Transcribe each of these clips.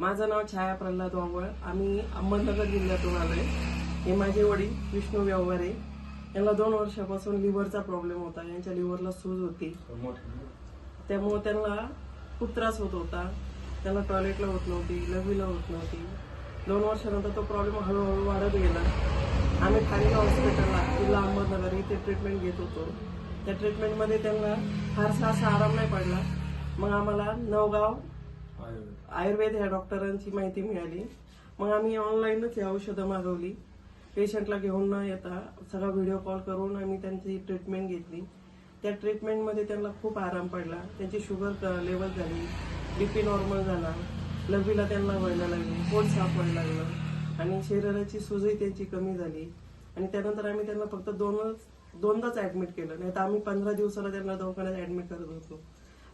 माझं नाव छाया प्रल्हाद वावळ आम्ही अहमदनगर जिल्ह्यातून आलोय. हे माझे वडील विष्णू व्यवहारे. यांना दोन वर्षापासून लिव्हरचा प्रॉब्लेम होता. यांच्या लिव्हरला सूज होती. त्यामुळे त्यांना खूप त्रास होत होता. त्यांना टॉयलेटला होत नव्हती लघवीला होत नव्हती. दोन वर्षानंतर तो प्रॉब्लेम हळूहळू वाढत गेला. आम्ही खालील हॉस्पिटलला जिल्हा अहमदनगर इथे ट्रीटमेंट घेत होतो. त्या ट्रीटमेंटमध्ये त्यांना फारसा असा आराम नाही पडला. मग आम्हाला नवगाव आयुर्वेद. ह्या डॉक्टरांची माहिती मिळाली. मग आम्ही ऑनलाईनच ही औषधं मागवली. पेशंटला घेऊन न येता सगळा व्हिडिओ कॉल करून आम्ही त्यांची ट्रीटमेंट घेतली. त्या ट्रीटमेंटमध्ये त्यांना खूप आराम पडला. त्यांची शुगर लेवल झाली. बीपी नॉर्मल झाला. लघवीला त्यांना व्हायला लागली. पोट साफ व्हायला लागलं. आणि शरीराची सुजही त्यांची कमी झाली. आणि त्यानंतर आम्ही त्यांना फक्त दोनच दोनदाच ऍडमिट केलं. नाही तर आम्ही पंधरा दिवसाला त्यांना दवाखान्यात ऍडमिट करत होतो.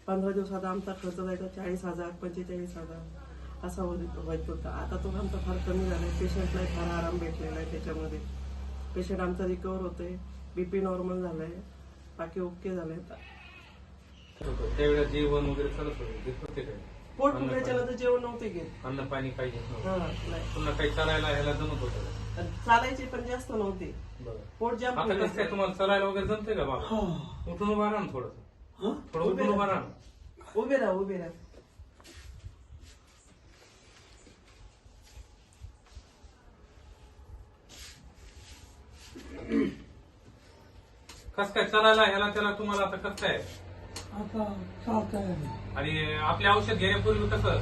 पंधरा दिवसात आमचा खर्च जायचा चाळीस हजार पंचेचाळीस हजार असा होत होत आता तो आमचा फार कमी झालाय. पेशंटला फार आराम भेटलेला आहे त्याच्यामध्ये. पेशंट आमचा रिकवर होतोय. बीपी नॉर्मल झालाय. बाकी ओके झालंय आता. त्यावेळेला जेवण वगैरे चालत होते पोट फुगल्याच्यानंतर जेवण नव्हते घेत. अन्न पाणी हा नाही. पुन्हा काही चालायला ह्याला जमत होतं चालायचे पण जास्त नव्हते. पोट जाम. तुम्हाला चालायला वगैरे जमतंय का बाबा? उठून उभा राहा ना थोडं हं? थोडं उभे राहा. उभे राहा उभे राहा कस काय चालायला ह्याला त्याला तुम्हाला आता कसं काय? आता चालतंय आणि आपले औषध घेण्यापूर्वी कसं?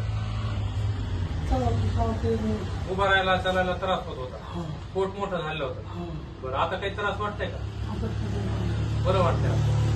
चालत चालतंय उभा राहायला चालायला त्रास होत होता. हा. पोट मोठं झालं होतं. हा. बरं आता काही त्रास वाटतंय का? आता बरं वाटतंय. आता?